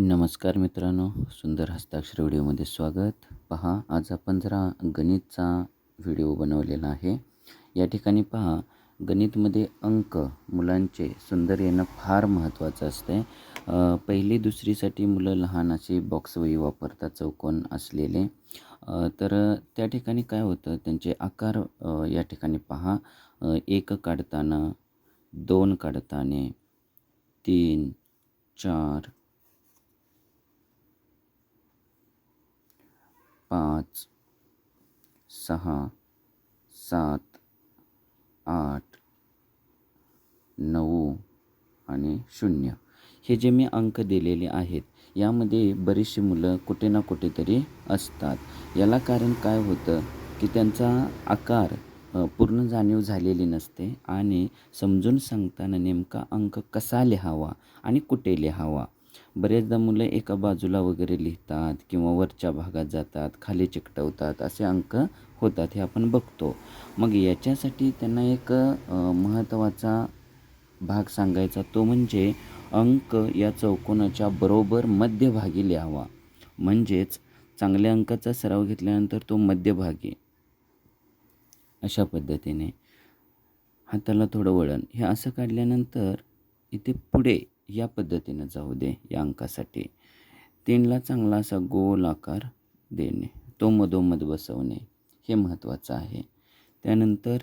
नमस्कार मित्रांनो सुंदर हस्ताक्षर व्हिडिओमध्ये स्वागत. पहा आज आपण जरा गणितचा व्हिडिओ बनवलेला आहे. या ठिकाणी पहा गणितमध्ये अंक मुलांचे सुंदर येणं फार महत्त्वाचं असते पहिली दुसरीसाठी मुलं लहान असे बॉक्सवही वापरतात चौकोन असलेले. तर त्या ठिकाणी काय होतं त्यांचे आकार या ठिकाणी पहा. एक काढताना दोन काढताना तीन चार पाच सहा सात आठ नऊ आणि शून्य. हे जे मी अंक दिलेले आहेत यामध्ये बरीचशी मुलं कुठे ना कुठेतरी असतात. याला कारण काय होतं की त्यांचा आकार पूर्ण जाणीव झालेली नसते आणि समजून सांगताना नेमका अंक कसा लिहावा आणि कुठे लिहावा बरेचदा मुलं एका बाजूला वगैरे लिहितात किंवा वरच्या भागात जातात खाली चिकटवतात असे अंक होतात हे आपण बघतो. मग याच्यासाठी त्यांना एक महत्त्वाचा भाग सांगायचा तो म्हणजे अंक या चौकोनाच्या बरोबर मध्यभागी लिहावा. म्हणजेच चांगल्या अंकाचा सराव घेतल्यानंतर तो मध्यभागी. अशा पद्धतीने. हाताला थोडं वळण. हे असं काढल्यानंतर इथे पुढे या पद्धतीनं जाऊ दे या अंकासाठी. तीनला चांगला असा गोल आकार देणे तो मधोमध बसवणे हे महत्त्वाचं आहे. त्यानंतर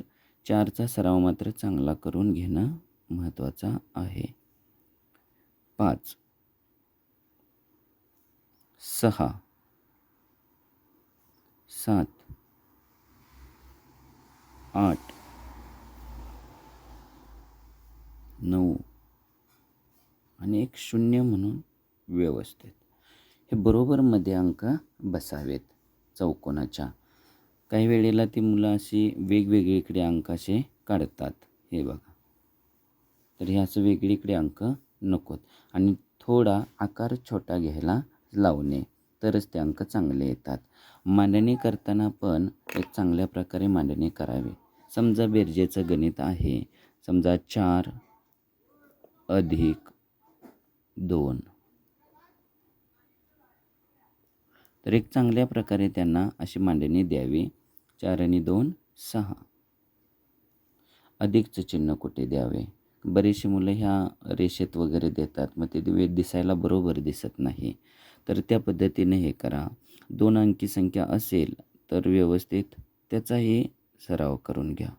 चारचा सराव मात्र चांगला करून घेणं महत्त्वाचा आहे. पाच. सहा. सात. आठ नऊ आणि एक शून्य म्हणून व्यवस्थित. हे बरोबर मध्ये अंक बसावेत चौकोनाच्या. काही वेळेला ती मुलं अशी वेगवेगळीकडे अंक असे काढतात. हे बघा. तर हे असं वेगळीकडे अंक नकोत. आणि थोडा आकार छोटा घ्यायला लावणे तरच ते अंक चांगले येतात. मांडणी करताना पण एक चांगल्या प्रकारे मांडणी करावी. समजा बेरजेचं गणित आहे. समजा चार अधिक दोन. तर एक चांगल्या प्रकारे त्यांना अशी मांडणी द्यावी. चार आणि दोन सहा. अधिकचं चिन्ह कुठे द्यावे? बरीचशी मुलं ह्या रेषेत वगैरे देतात मग ते दिवे दिसायला बरोबर दिसत नाही. तर त्या पद्धतीने हे करा. दोन अंकी संख्या असेल तर व्यवस्थित त्याचाही सराव करून घ्या.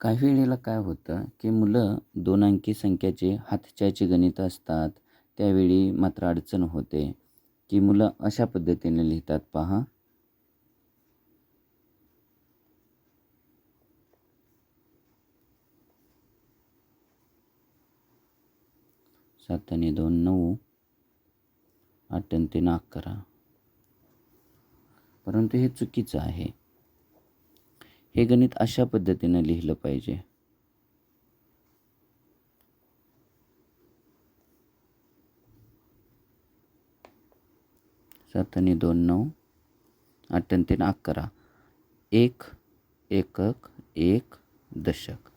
काही वेळेला काय होतं की मुलं दोन अंकी संख्याचे हातच्याचे गणित असतात. त्यावेळी मात्र अडचण होते की मुलं अशा पद्धतीने लिहितात पहा. सात आणि दोन नऊ. आठ आणि तीन अकरा. परंतु हे चुकीचं आहे. हे गणित अशा पद्धतीनं लिहिलं पाहिजे. सात आणि दोन नऊ. आठ आणि तीन अकरा. एक एकक एक दशक.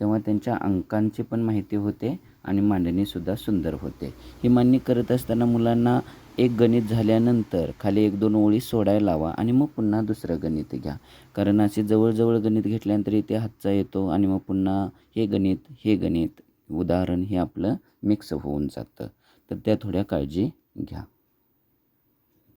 तेव्हा त्यांच्या अंकांची पण माहिती होते. आणि मांडणीसुद्धा सुंदर होते. ही मांडणी करत असताना मुलांना एक गणित झाल्यानंतर खाली एक दोन ओळी सोडायला लावा आणि मग पुन्हा दुसरं गणित घ्या. कारण असे जवळजवळ गणित घेतल्यानंतर इथे हातचा येतो आणि मग पुन्हा हे गणित हे गणित उदाहरण हे आपलं मिक्स होऊन जातं. तर त्या थोड्या काळजी घ्या.